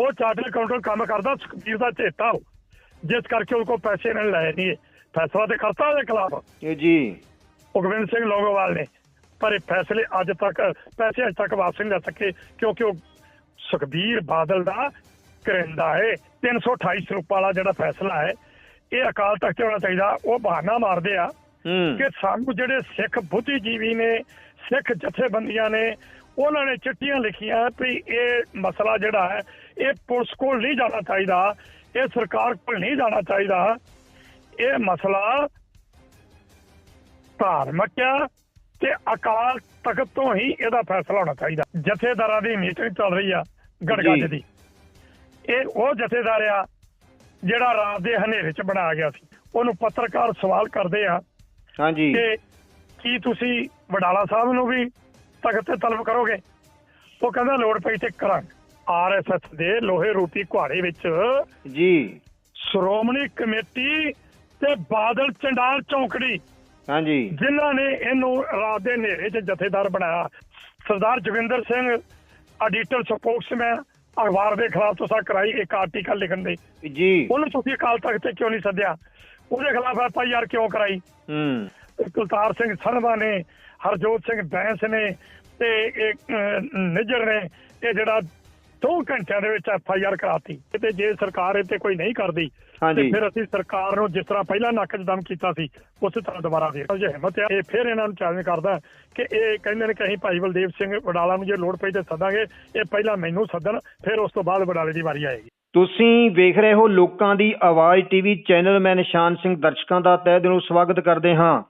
ਉਹ charter accountant ਕੰਮ ਕਰਦਾ ਸੁਖਬੀਰ ਦਾ ਚੇਤਾ ਜਿਸ ਕਰਕੇ ਉਹ ਕੋਲ ਪੈਸੇ ਨਹੀਂ ਲਏ ਨਹੀਂ ਫੈਸਲਾ ਤੇ ਕਰਤਾ ਉਹਦੇ ਖਿਲਾਫ। ਜੀ ਭਗਵਿੰਦਰ ਸਿੰਘ ਲੋਗੋਵਾਲ ਨੇ। ਪਰ ਇਹ ਫੈਸਲੇ ਅੱਜ ਤੱਕ ਪੈਸੇ ਅੱਜ ਤੱਕ ਵਾਪਸ ਨਹੀਂ ਲੈ ਸਕੇ ਕਿਉਂਕਿ ਉਹ ਸੁਖਬੀਰ ਬਾਦਲ ਦਾ ਕਰਿੰਦਾ ਹੈ। 328 ਸਰੂਪ ਵਾਲਾ ਜਿਹੜਾ ਫੈਸਲਾ ਹੈ ਇਹ ਅਕਾਲ ਤਖਤ ਤੇ ਹੋਣਾ ਚਾਹੀਦਾ। ਉਹ ਬਹਾਨਾ ਮਾਰਦੇ ਆ ਕਿ ਸਾਨੂੰ ਜਿਹੜੇ ਸਿੱਖ ਬੁੱਧੀਜੀਵੀ ਨੇ ਸਿੱਖ ਜਥੇਬੰਦੀਆਂ ਨੇ ਉਹਨਾਂ ਨੇ ਚਿੱਠੀਆਂ ਲਿਖੀਆਂ ਵੀ ਇਹ ਮਸਲਾ ਜਿਹੜਾ ਹੈ ਇਹ ਪੁਲਿਸ ਕੋਲ ਨਹੀਂ ਜਾਣਾ ਚਾਹੀਦਾ ਇਹ ਸਰਕਾਰ ਕੋਲ ਨਹੀਂ ਜਾਣਾ ਚਾਹੀਦਾ। ਇਹ ਮਸਲਾ ਧਾਰਮਿਕ ਆ ਤੇ ਅਕਾਲ ਤਖਤ ਤੋਂ ਹੀ ਇਹਦਾ ਫੈਸਲਾ ਹੋਣਾ ਚਾਹੀਦਾ। ਜਥੇਦਾਰਾਂ ਦੀ ਮੀਟਿੰਗ ਚੱਲ ਰਹੀ ਆ ਗੜਗੱਜ ਜੀ। ਦੀ। ਇਹ ਉਹ ਜਥੇਦਾਰ ਆ ਜਿਹੜਾ ਰਾਤ ਦੇ ਹਨੇਰੇ 'ਚ ਬਣਾਇਆ ਗਿਆ ਸੀ। ਉਹਨੂੰ ਪੱਤਰਕਾਰ ਸਵਾਲ ਕਰਦੇ ਆ ਹਾਂਜੀ। ਕਿ ਕੀ ਤੁਸੀਂ ਵਡਾਲਾ ਸਾਹਿਬ ਨੂੰ ਵੀ ਤਖਤ ਤੇ ਤਲਬ ਕਰੋਗੇ? ਉਹ ਕਹਿੰਦਾ ਲੋੜ ਪਈ ਤੇ ਕਰਾਂਗੇ। ਆਰਐਸਐਸ ਦੇ ਲੋਹੇ ਰੂਪੀ ਕੁਹਾੜੇ ਵਿੱਚ ਜੀ। ਸ਼੍ਰੋਮਣੀ ਕਮੇਟੀ ਤੇ ਬਾਦਲ ਚੰਡਾਲ ਚੌਂਕੜੀ ਹਾਂਜੀ। ਜਿਨ੍ਹਾਂ ਨੇ ਇਹਨੂੰ ਰਾਤ ਦੇ ਹਨੇਰੇ 'ਚ ਜਥੇਦਾਰ ਬਣਾਇਆ। ਸਰਦਾਰ ਜੋਗਿੰਦਰ ਸਿੰਘ ਐਡੀਟਰ ਸਪੋਕਸਮੈਨ ਅਖਬਾਰ ਦੇ ਖਿਲਾਫ ਤੁਸੀਂ ਕਰਾਈ ਇੱਕ ਆਰਟੀਕਲ ਲਿਖਣ ਦੇ। ਜੀ। ਉਹਨੂੰ ਤੁਸੀਂ ਅਕਾਲ ਤਖਤ ਤੇ ਕਿਉਂ ਨਹੀਂ ਸੱਦਿਆ? ਉਹਦੇ ਖਿਲਾਫ ਐਫ ਆਈ ਆਰ ਕਿਉਂ ਕਰਾਈ? ਹੂੰ। ਕੁਲਤਾਰ ਸਿੰਘ ਸੰਧਵਾ ਨੇ ਹਰਜੋਤ ਸਿੰਘ ਬੈਂਸ ਨੇ ਤੇ ਅਹ, ਨਿੱਜਰ ਨੇ ਇਹ ਜਿਹੜਾ 2 ਘੰਟਿਆਂ ਦੇ ਵਿੱਚ ਐਫ ਆਈ ਆਰ ਕਰਾਤੀ ਤੇ ਜੇ ਸਰਕਾਰ ਤੇ ਕੋਈ ਨਹੀਂ ਕਰਦੀ। ਤੇ ਫਿਰ ਅਸੀਂ ਸਰਕਾਰ ਨੂੰ ਜਿਸ ਤਰ੍ਹਾਂ ਪਹਿਲਾਂ ਨੱਕ 'ਚ ਦਮ ਕੀਤਾ ਸੀ ਉਸੇ ਤਰ੍ਹਾਂ ਦੁਬਾਰਾ ਦੇ ਜੇ ਹਿੰਮਤ ਆ। ਇਹ ਫਿਰ ਇਹਨਾਂ ਨੂੰ ਚੈਲੰਜ ਕਰਦਾ ਕਿ ਇਹ ਕਹਿੰਦੇ ਨੇ ਕਿ ਅਸੀਂ ਭਾਈ ਬਲਦੇਵ ਸਿੰਘ ਵਡਾਲਾ ਨੂੰ ਜੇ ਲੋੜ ਪਈ ਤੇ ਸੱਦਾਂਗੇ। ਇਹ ਪਹਿਲਾਂ ਮੈਨੂੰ ਸੱਦਣ ਫਿਰ ਉਸ ਤੋਂ ਬਾਅਦ ਵਡਾਲੇ ਦੀ ਵਾਰੀ ਆਏਗੀ। ਤੁਸੀਂ ਵੇਖ ਰਹੇ ਹੋ ਲੋਕਾਂ ਦੀ ਆਵਾਜ਼ ਟੀਵੀ ਚੈਨਲ ਮੈਂ ਨਿਸ਼ਾਨ ਸਿੰਘ ਦਰਸ਼ਕਾਂ ਦਾ ਤਹਿ ਦਿਲੋਂ ਸਵਾਗਤ ਕਰਦੇ ਹਾਂ।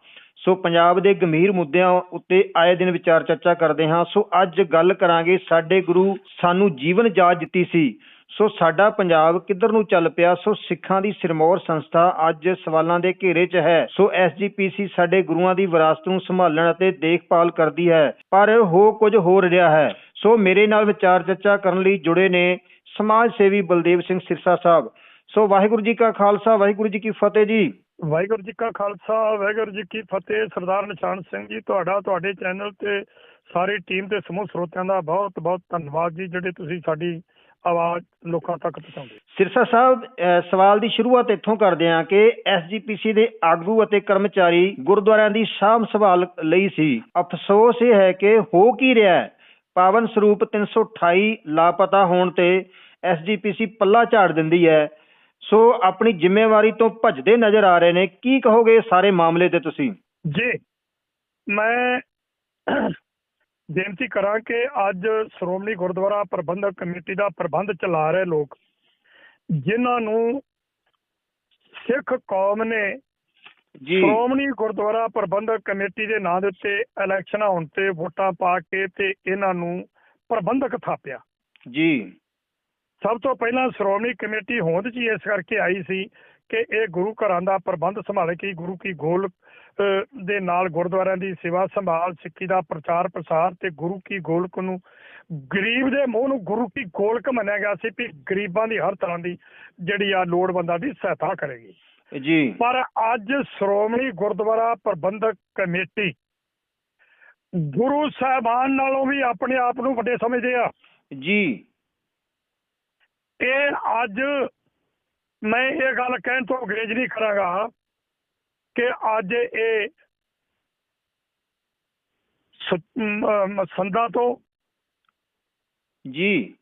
ਸੋ ਪੰਜਾਬ ਦੇ ਗੰਭੀਰ ਮੁੱਦਿਆਂ ਉੱਤੇ ਆਏ ਦਿਨ ਵਿਚਾਰ ਚਰਚਾ ਕਰਦੇ ਹਾਂ। ਸੋ ਅੱਜ ਗੱਲ ਕਰਾਂਗੇ ਸਾਡੇ ਗੁਰੂ ਸਾਨੂੰ ਜੀਵਨ ਜਾਚ ਦਿੱਤੀ ਸੀ। ਸੋ ਸਾਡਾ ਪੰਜਾਬ ਕਿੱਧਰ ਨੂੰ ਚੱਲ ਪਿਆ? ਸੋ ਸਿੱਖਾਂ ਦੀ ਸਿਰਮੌਰ ਸੰਸਥਾ ਅੱਜ ਸਵਾਲਾਂ ਦੇ ਘੇਰੇ 'ਚ ਹੈ। ਸੋ ਐਸਜੀਪੀਸੀ ਸਾਡੇ ਗੁਰੂਆਂ ਦੀ ਵਿਰਾਸਤ ਨੂੰ ਸੰਭਾਲਣ ਅਤੇ ਦੇਖਭਾਲ ਕਰਦੀ ਹੈ। ਪਰ ਹੋ ਕੁਝ ਹੋ ਰਿਹਾ ਹੈ। ਸੋ ਮੇਰੇ ਨਾਲ ਵਿਚਾਰ ਚਰਚਾ ਕਰਨ ਲਈ ਜੁੜੇ ਨੇ ਸਮਾਜ ਸੇਵੀ ਬਲਦੇਵ ਸਿੰਘ ਸਿਰਸਾ ਸਾਹਿਬ। ਸੋ ਵਾਹਿਗੁਰੂ ਜੀ ਕਾ ਖਾਲਸਾ, ਵਾਹਿਗੁਰੂ ਜੀ ਕੀ ਫਤਿਹ ਜੀ। ਵਾਹਿਗੁਰੂ ਜੀ ਕਾ ਖਾਲਸਾ, ਵਾਹਿਗੁਰੂ ਜੀ ਕੀ ਫਤਿਹ। ਸਰਦਾਰ ਨਿਸ਼ਾਨ ਸਿੰਘ ਜੀ, ਤੁਹਾਡਾ, ਤੁਹਾਡੇ ਚੈਨਲ ਤੇ ਸਾਰੀ ਟੀਮ ਤੇ ਸਮੂਹ ਸਰੋਤਿਆਂ ਦਾ ਬਹੁਤ ਬਹੁਤ ਧੰਨਵਾਦ ਜੀ, ਜਿਹੜੇ ਤੁਸੀਂ ਸਾਡੀ ਆਵਾਜ਼ ਲੋਕਾਂ ਤੱਕ ਪਹੁੰਚਾਉਂਦੇ ਸਿਰਸਾ ਸਾਹਿਬ ਸਵਾਲ ਦੀ ਸ਼ੁਰੂਆਤ ਇੱਥੋਂ ਕਰਦੇ ਹਾਂ ਕਿ ਐਸਜੀਪੀਸੀ ਦੇ ਆਗੂ ਅਤੇ ਕਰਮਚਾਰੀ ਗੁਰਦੁਆਰਿਆਂ ਦੀ ਸਾਂਭ ਸੰਭਾਲ ਲਈ ਸੀ। ਅਫਸੋਸ ਇਹ ਹੈ ਕਿ ਹੋ ਕੀ ਰਿਹਾ ਹੈ? ਪਾਵਨ ਸਰੂਪ 328 ਲਾਪਤਾ ਹੋਣ ਤੇ ਐਸਜੀਪੀਸੀ ਪੱਲਾ ਝਾੜ ਦਿੰਦੀ ਹੈ। ਸੋ ਆਪਣੀ ਜ਼ਿੰਮੇਵਾਰੀ ਤੋਂ ਭੱਜਦੇ ਨਜ਼ਰ ਆ ਰਹੇ ਨੇ। ਕੀ ਕਹੋਗੇ ਇਸ ਸਾਰੇ ਮਾਮਲੇ ਤੇ ਤੁਸੀਂ? ਜੀ ਮੈਂ ਬੇਨਤੀ ਕਰਾਂ ਕਿ ਅੱਜ ਸ਼੍ਰੋਮਣੀ ਗੁਰਦੁਆਰਾ ਪ੍ਰਬੰਧਕ ਕਮੇਟੀ ਦਾ ਪ੍ਰਬੰਧ ਚਲਾ ਰਹੇ ਲੋਕ ਜਿਨ੍ਹਾਂ ਨੂੰ ਸਿੱਖ ਕੌਮ ਨੇ ਜੀ। ਸ਼੍ਰੋਮਣੀ ਗੁਰਦੁਆਰਾ ਪ੍ਰਬੰਧਕ ਕਮੇਟੀ ਦੇ ਨਾਂ ਦੇ ਉੱਤੇ ਇਲੈਕਸ਼ਨ ਹੋਣ ਤੇ ਵੋਟਾਂ ਪਾ ਕੇ ਤੇ ਇਹਨਾਂ ਨੂੰ ਪ੍ਰਬੰਧਕ ਥਾਪਿਆ। ਜੀ। ਸਭ ਤੋਂ ਪਹਿਲਾਂ ਸ਼੍ਰੋਮਣੀ ਕਮੇਟੀ ਹੋਂਦ 'ਚ ਹੀ ਇਸ ਕਰਕੇ ਆਈ ਸੀ ਕਿ ਇਹ ਗੁਰੂ ਘਰਾਂ ਦਾ ਪ੍ਰਬੰਧ ਸੰਭਾਲੇਗੀ ਗੁਰੂ ਕੀ ਗੋਲ ਦੇ ਨਾਲ ਗੁਰਦੁਆਰਿਆਂ ਦੀ ਸੇਵਾ ਸੰਭਾਲ ਸਿੱਖੀ ਦਾ ਪ੍ਰਚਾਰ ਪ੍ਰਸਾਰ ਤੇ ਗੁਰੂ ਕੀ ਗੋਲਕ ਨੂੰ ਗਰੀਬ ਦੇ ਮੂੰਹ ਨੂੰ ਗੁਰੂ ਕੀ ਗੋਲਕ ਮੰਨਿਆ ਗਿਆ ਸੀ ਵੀ ਗਰੀਬਾਂ ਦੀ ਹਰ ਤਰ੍ਹਾਂ ਦੀ ਜਿਹੜੀ ਆ ਲੋੜਵੰਦਾਂ ਦੀ ਸਹਾਇਤਾ ਕਰੇਗੀ। ਜੀ। ਪਰ ਅੱਜ ਸ਼੍ਰੋਮਣੀ ਗੁਰਦੁਆਰਾ ਪ੍ਰਬੰਧਕ ਕਮੇਟੀ ਗੁਰੂ ਸਾਹਿਬਾਨ ਨਾਲੋਂ ਵੀ ਆਪਣੇ ਆਪ ਨੂੰ ਵੱਡੇ ਸਮਝਦੇ ਆ। ਜੀ। ਇਹ ਅੱਜ ਮੈਂ ਇਹ ਗੱਲ ਕਹਿਣ ਤੋਂ ਗਰੇਜ ਨਹੀਂ ਕਰਾਂਗਾ ਕਿ ਅੱਜ ਇਹ ਸੰਦਾਂ ਤੋਂ ਜੀ।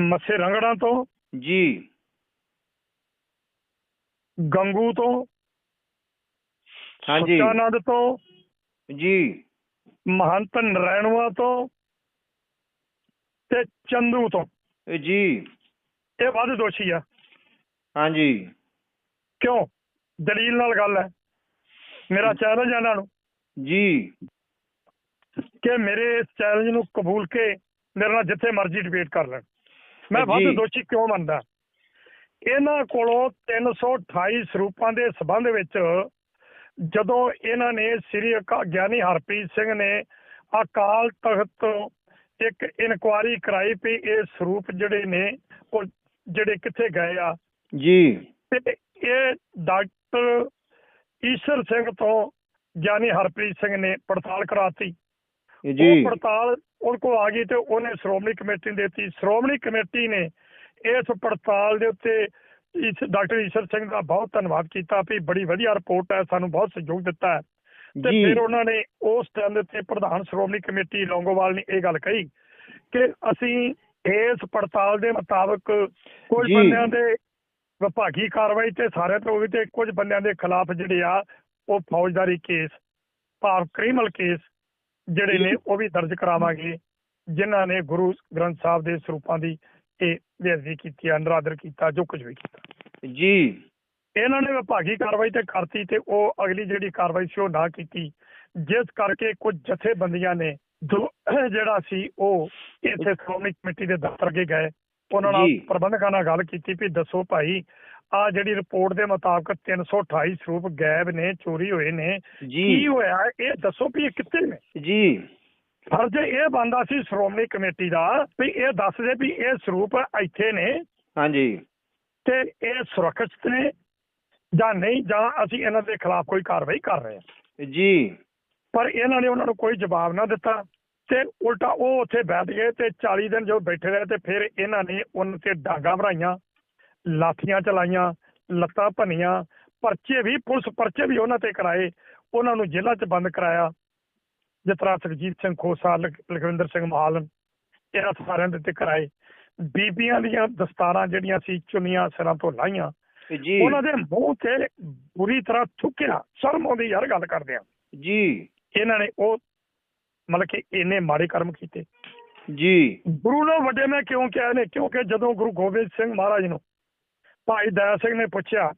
ਮੱਸੇ ਰੰਗੜਾਂ ਤੋਂ ਜੀ। ਗੰਗੂ ਤੋਂ ਹਾਂਜੀ। ਸਚਾਨੰਦ ਤੋਂ ਜੀ। ਮਹੰਤ ਨਰੈਣਵਾ ਤੋਂ ਤੇ ਚੰਦੂ ਤੋਂ। ਜੀ। ਇਹ ਵੱਧ ਦੋਸ਼ੀ ਆ। ਹਾਂਜੀ। ਕਿਉਂ? ਦਲੀਲ ਨਾਲ ਗੱਲ ਹੈ। ਮੇਰਾ ਚੈਲੰਜ ਹੈ ਇਹਨਾਂ ਨੂੰ। ਜੀ। ਕਿ ਮੇਰੇ ਇਸ ਚੈਲੰਜ ਨੂੰ ਕਬੂਲ ਕੇ ਮੇਰੇ ਨਾਲ ਜਿੱਥੇ ਮਰਜ਼ੀ ਡਿਬੇਟ ਕਰ ਲੈਣ। ਮੈਂ। ਵੱਧ ਦੋਸ਼ੀ ਕਿਉਂ ਮੰਨਦਾ? ਇਹਨਾਂ ਕੋਲੋਂ 328 ਸਰੂਪਾਂ ਦੇ ਸਬੰਧ ਵਿੱਚ ਜਦੋਂ ਇਹਨਾਂ ਨੇ ਸ੍ਰੀ ਗਿਆਨੀ ਹਰਪ੍ਰੀਤ ਸਿੰਘ ਨੇ ਅਕਾਲ ਤਖਤ ਤੋਂ ਇੱਕ ਇਨਕੁਆਰੀ ਕਰਾਈ ਵੀ ਇਹ ਸਰੂਪ ਜਿਹੜੇ ਨੇ ਉਹ ਜਿਹੜੇ ਕਿੱਥੇ ਗਏ ਆ। ਜੀ। ਤੇ ਇਹ ਡਾਕਟਰ ਈਸ਼ਰ ਸਿੰਘ ਤੋਂ ਗਿਆਨੀ ਹਰਪ੍ਰੀਤ ਸਿੰਘ ਨੇ ਪੜਤਾਲ ਕਰਾਤੀ। ਜੀ। ਉਹ ਪੜਤਾਲ ਉਹਨਾਂ ਕੋਲ ਆ ਗਈ ਤੇ ਉਹਨੇ ਸ਼੍ਰੋਮਣੀ ਕਮੇਟੀ ਨੂੰ ਦਿੱਤੀ। ਸ਼੍ਰੋਮਣੀ ਕਮੇਟੀ ਨੇ ਇਸ ਪੜਤਾਲ ਦੇ ਉੱਤੇ ਇਸ ਡਾਕਟਰ ਈਸ਼ਰ ਸਿੰਘ ਦਾ ਬਹੁਤ ਧੰਨਵਾਦ ਕੀਤਾ ਵੀ ਬੜੀ ਵਧੀਆ ਰਿਪੋਰਟ ਹੈ ਸਾਨੂੰ ਬਹੁਤ ਸਹਿਯੋਗ ਦਿੱਤਾ ਹੈ। ਤੇ ਫਿਰ ਉਹਨਾਂ ਨੇ ਉਸ ਟਾਈਮ ਦੇ ਉੱਤੇ ਪ੍ਰਧਾਨ ਸ਼੍ਰੋਮਣੀ ਕਮੇਟੀ ਲੌਂਗੋਵਾਲ ਨੇ ਇਹ ਗੱਲ ਕਹੀ ਕਿ ਅਸੀਂ ਇਸ ਪੜਤਾਲ ਦੇ ਮੁਤਾਬਕ ਕੁਝ। ਬੰਦਿਆਂ ਦੇ ਵਿਭਾਗੀ ਕਾਰਵਾਈ ਤੇ ਸਾਰੇ ਤੋਂ ਵੀ ਤੇ ਕੁਝ ਬੰਦਿਆਂ ਦੇ ਖਿਲਾਫ ਜਿਹੜੇ ਆ ਉਹ ਫੌਜਦਾਰੀ ਕੇਸ ਭਾਵ ਕ੍ਰਿਮੀਨਲ ਕੇਸ ਜਿਹੜੇ ਨੇ ਉਹ ਵੀ ਦਰਜ ਕਰਾਵਾਂਗੇ ਜਿਨ੍ਹਾਂ ਨੇ ਗੁਰੂ ਗ੍ਰੰਥ ਸਾਹਿਬ ਦੇ ਸਰੂਪਾਂ ਦੀ ਇਹ ਬੇਅਦਬੀ ਕੀਤੀ ਆ ਨਰਾਦਰ ਕੀਤਾ ਜੋ ਕੁਝ ਵੀ ਕੀਤਾ। ਜੀ। ਇਹਨਾਂ ਨੇ ਵਿਭਾਗੀ ਕਾਰਵਾਈ ਤੇ ਕਰਤੀ ਤੇ ਉਹ ਅਗਲੀ ਜਿਹੜੀ ਕਾਰਵਾਈ ਸੀ ਉਹ ਨਾ ਕੀਤੀ ਜਿਸ ਕਰਕੇ ਕੁਝ ਜਥੇਬੰਦੀਆਂ ਨੇ ਜਿਹੜਾ ਸੀ ਉਹ ਇੱਥੇ ਸ਼੍ਰੋਮਣੀ ਕਮੇਟੀ ਦੇ ਦਫ਼ਤਰ ਅੱਗੇ ਗਏ। ਉਹਨਾਂ ਨਾਲ। ਪ੍ਰਬੰਧਕਾਂ ਨਾਲ ਗੱਲ ਕੀਤੀ ਵੀ ਦੱਸੋ ਭਾਈ ਆ ਜਿਹੜੀ ਰਿਪੋਰਟ ਦੇ ਮੁਤਾਬਕ 328 ਸਰੂਪ ਗਾਇਬ ਨੇ ਚੋਰੀ ਹੋਏ ਨੇ ਕੀ ਹੋਇਆ ਇਹ ਦੱਸੋ ਵੀ ਇਹ ਕਿੱਥੇ ਨੇ? ਜੀ। ਫਰਜ਼ ਇਹ ਬੰਦਾ ਸੀ ਸ਼੍ਰੋਮਣੀ ਕਮੇਟੀ ਦਾ ਵੀ ਇਹ ਦੱਸ ਦੇ ਵੀ ਇਹ ਸਰੂਪ ਇੱਥੇ ਨੇ ਹਾਂਜੀ। ਤੇ ਇਹ ਸੁਰੱਖਿਅਤ ਨੇ ਜਾਂ ਨਹੀਂ ਜਾਂ ਅਸੀਂ ਇਹਨਾਂ ਦੇ ਖਿਲਾਫ ਕੋਈ ਕਾਰਵਾਈ ਕਰ ਰਹੇ ਹਾਂ। ਜੀ। ਪਰ ਇਹਨਾਂ ਨੇ ਉਹਨਾਂ ਨੂੰ ਕੋਈ ਜਵਾਬ ਨਾ ਦਿੱਤਾ ਤੇ ਉਲਟਾ ਉਹ ਉੱਥੇ ਬੈਠ ਗਏ ਤੇ 40 ਦਿਨ ਜੋ ਬੈਠੇ ਰਹੇ ਤੇ ਫਿਰ ਇਹਨਾਂ ਨੇ ਉਹਨਾਂ ਤੇ ਡਾਂਗਾਂ ਭਰਾਈਆਂ ਲਾਠੀਆਂ ਚਲਾਈਆਂ ਲੱਤਾਂ ਭੰਨੀਆਂ ਪਰਚੇ ਵੀ ਪੁਲਿਸ ਪਰਚੇ ਵੀ ਉਹਨਾਂ ਤੇ ਕਰਾਏ ਉਹਨਾਂ ਨੂੰ ਜੇਲ੍ਹਾਂ 'ਚ ਬੰਦ ਕਰਾਇਆ। ਜਿਸ ਤਰ੍ਹਾਂ ਸੁਖਜੀਤ ਸਿੰਘ ਖੋਸਾ ਲਖ- ਲਖਵਿੰਦਰ ਸਿੰਘ ਮਹਾਲਨ ਇਹਨਾਂ ਸਾਰਿਆਂ ਦੇ ਤੇ ਕਰਾਏ। ਬੀਬੀਆਂ ਦੀਆਂ ਦਸਤਾਰਾਂ ਜਿਹੜੀਆਂ ਸੀ ਚੁੰਨੀਆਂ ਸਿਰਾਂ ਤੋਂ ਲਾਈਆਂ। ਜੀ। ਉਹਨਾਂ ਦੇ ਮੂੰਹ ਤੇ ਬੁਰੀ ਤਰ੍ਹਾਂ ਥੁੱਕਿਆ। ਸ਼ਰਮ ਆਉਂਦੀ ਯਾਰ ਗੱਲ ਕਰਦੇ ਆ। ਜੀ। ਇਹਨਾਂ ਨੇ ਉਹ ਮਤਲਬ ਕਿ ਇੰਨੇ ਮਾੜੇ ਕਰਮ ਕੀਤੇ। ਜੀ। ਗੁਰੂ ਨੂੰ ਵੱਡੇ ਮੈਂ ਕਿਉਂ ਕਿਹਾ ਨੇ ਕਿਉਂਕਿ ਜਦੋਂ ਗੁਰੂ ਗੋਬਿੰਦ ਸਿੰਘ ਮਹਾਰਾਜ ਨੂੰ ਭਾਈ ਦਇਆ ਸਿੰਘ ਨੇ ਪੁੱਛਿਆ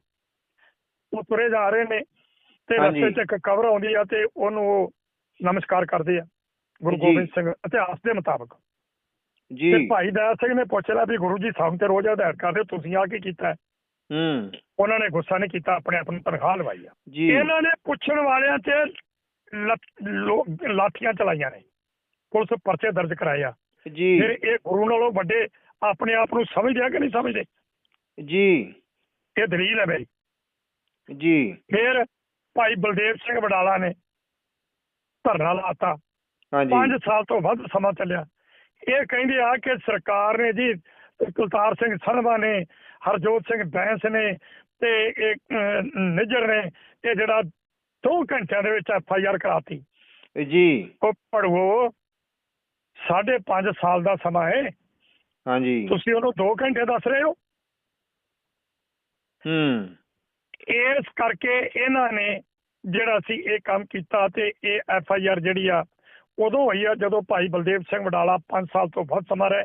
ਉਹ ਤੁਰੇ ਜਾ ਰਹੇ ਨੇ ਤੇ। ਰਸਤੇ 'ਚ ਇੱਕ ਕਬਰ ਆਉਂਦੀ ਆ ਤੇ ਉਹਨੂੰ ਉਹ ਨਮਸਕਾਰ ਕਰਦੇ ਆ ਗੁਰੂ। ਗੋਬਿੰਦ ਸਿੰਘ ਇਤਿਹਾਸ ਦੇ ਮੁਤਾਬਕ। ਜੀ। ਤੇ ਭਾਈ ਦਇਆ ਸਿੰਘ ਨੇ ਪੁੱਛ ਲਿਆ ਵੀ ਗੁਰੂ ਜੀ ਸਾਨੂੰ ਤੇ ਰੋਜ਼ ਹਦਾਇਤ ਕਰਦੇ ਤੁਸੀਂ ਆ ਕੀ ਕੀਤਾ ਹੈ? ਉਹਨਾਂ ਨੇ ਗੁੱਸਾ ਨਹੀਂ ਕੀਤਾ ਆਪਣੇ ਆਪ ਨੂੰ ਤਨਖਾਹ ਲਵਾਈ ਆ। ਇਹਨਾਂ ਨੇ ਪੁੱਛਣ ਵਾਲਿਆਂ ਤੇ ਲਾਠੀਆਂ ਚਲਾਈਆਂ ਨੇ। ਪੁਲਿਸ ਪਰਚੇ ਦਰਜ ਕਰਾਏ ਆ। ਜੀ। ਫਿਰ ਇਹ ਗੁਰੂ ਨਾਲੋਂ ਵੱਡੇ ਆਪਣੇ ਆਪ ਨੂੰ ਸਮਝਦੇ ਆ ਕਿ ਨਹੀਂ ਸਮਝਦੇ? ਜੀ। ਇਹ ਦਲੀਲ ਹੈ ਮੇਰੀ ਜੀ। ਫਿਰ ਭਾਈ ਬਲਦੇਵ ਸਿੰਘ ਵਡਾਲਾ ਨੇ ਧਰਨਾ ਲਾਤਾ ਹਾਂਜੀ। 5 ਸਾਲ ਤੋਂ ਵੱਧ ਸਮਾਂ ਚੱਲਿਆ। ਇਹ ਕਹਿੰਦੇ ਆ ਕਿ ਸਰਕਾਰ ਨੇ ਜੀ ਕੁਲਤਾਰ ਸਿੰਘ ਸੰਧਵਾ ਨੇ ਹਰਜੋਤ ਸਿੰਘ ਬੈਂਸ ਨੇ ਤੇ ਇਹ ਨਿੱਜਰ ਨੇ ਇਹ ਜਿਹੜਾ 2 ਘੰਟਿਆਂ ਦੇ ਵਿੱਚ ਐਫ ਆਈ ਆਰ ਕਰਾਤੀ। ਜੀ। ਉਹ ਪੜਵੋ ਸਾਢੇ ਪੰਜ ਸਾਲ ਦਾ ਸਮਾਂ ਹੈ। ਹਾਂਜੀ। ਤੁਸੀਂ ਉਹਨੂੰ 2 ਘੰਟੇ ਦੱਸ ਰਹੇ ਹੋ? ਹੂੰ। ਇਸ ਕਰਕੇ ਇਹਨਾਂ ਨੇ ਜਿਹੜਾ ਸੀ ਇਹ ਕੰਮ ਕੀਤਾ ਤੇ ਇਹ ਐਫ ਆਈ ਆਰ ਜਿਹੜੀ ਆ ਉਦੋਂ ਹੋਈ ਆ ਜਦੋਂ ਭਾਈ ਬਲਦੇਵ ਸਿੰਘ ਵਡਾਲਾ 5 ਸਾਲ ਤੋਂ ਵੱਧ ਸਮਾਂ ਰਹੇ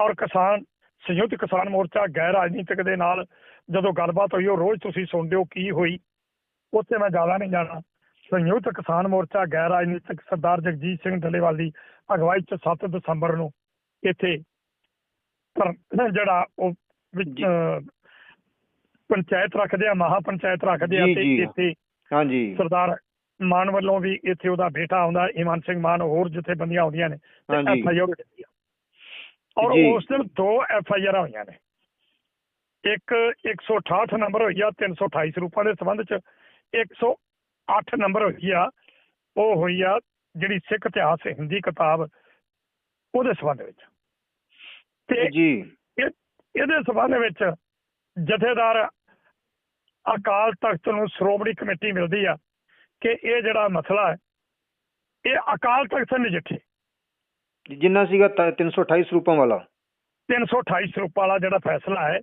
ਔਰ ਕਿਸਾਨ ਸੰਯੁਕਤ ਕਿਸਾਨ ਮੋਰਚਾ ਗੈਰ ਰਾਜਨੀਤਿਕ ਦੇ ਨਾਲ ਜਦੋਂ ਗੱਲਬਾਤ ਹੋਈ ਉਹ ਰੋਜ਼ ਤੁਸੀਂ ਸੁਣਦੇ ਹੋ ਕੀ ਹੋਈ। ਉੱਥੇ ਮੈਂ ਜ਼ਿਆਦਾ ਨਹੀਂ ਜਾਣਾ ਸੰਯੁਕਤ ਕਿਸਾਨ ਮੋਰਚਾ ਗੈਰ ਰਾਜਨੀਤਿਕ ਸਰਦਾਰ ਜਗਜੀਤ ਸਿੰਘ ਢੱਲੇਵਾਲ ਦੀ ਅਗਵਾਈ ਚ 7 ਦਸੰਬਰ ਨੂੰ ਇੱਥੇ ਜਿਹੜਾ ਉਹ ਪੰਚਾਇਤ ਰੱਖਦੇ ਆ ਮਹਾ ਪੰਚਾਇਤ ਰੱਖਦੇ ਆ ਤੇ। ਇੱਥੇ ਹਾਂਜੀ ਸਰਦਾਰ ਮਾਨ ਵੱਲੋਂ ਵੀ ਇੱਥੇ ਉਹਦਾ ਬੇਟਾ ਆਉਂਦਾ ਇਮਾਨ ਸਿੰਘ ਮਾਨ ਹੋਰ ਜਿੱਥੇ ਬੰਦੀਆਂ ਆਉਂਦੀਆਂ ਨੇ ਹਾਂਜੀ। ਐਫ ਆਈ ਆਰ ਔਰ। ਉਸ ਦਿਨ ਦੋ ਐਫ ਆਈ ਆਰ ਹੋਈਆਂ ਨੇ ਇੱਕ 168 ਨੰਬਰ ਹੋਈ ਆ 328 ਸਰੂਪਾਂ ਦੇ ਸੰਬੰਧ ਚ 108 ਨੰਬਰ ਹੋਈ ਆ ਉਹ ਹੋਈ ਆ ਜਿਹੜੀ ਸਿੱਖ ਇਤਿਹਾਸ ਹਿੰਦੀ ਕਿਤਾਬ ਉਹਦੇ ਸੰਬੰਧ ਵਿੱਚ। ਤੇ ਜੀ। ਇਹ- ਇਹਦੇ ਸੰਬੰਧ ਵਿੱਚ ਜਥੇਦਾਰ ਅਕਾਲ ਤਖਤ ਨੂੰ ਸ਼੍ਰੋਮਣੀ ਕਮੇਟੀ ਮਿਲਦੀ ਆ ਕਿ ਇਹ ਜਿਹੜਾ ਮਸਲਾ ਹੈ ਇਹ ਅਕਾਲ ਤਖਤ ਨਜਿੱਠੇ ਜਿੰਨਾ ਸੀਗਾ ਤ- 328 ਰੁਪਏ ਵਾਲਾ। 328 ਸਰੂਪ ਵਾਲਾ ਜਿਹੜਾ ਫੈਸਲਾ ਹੈ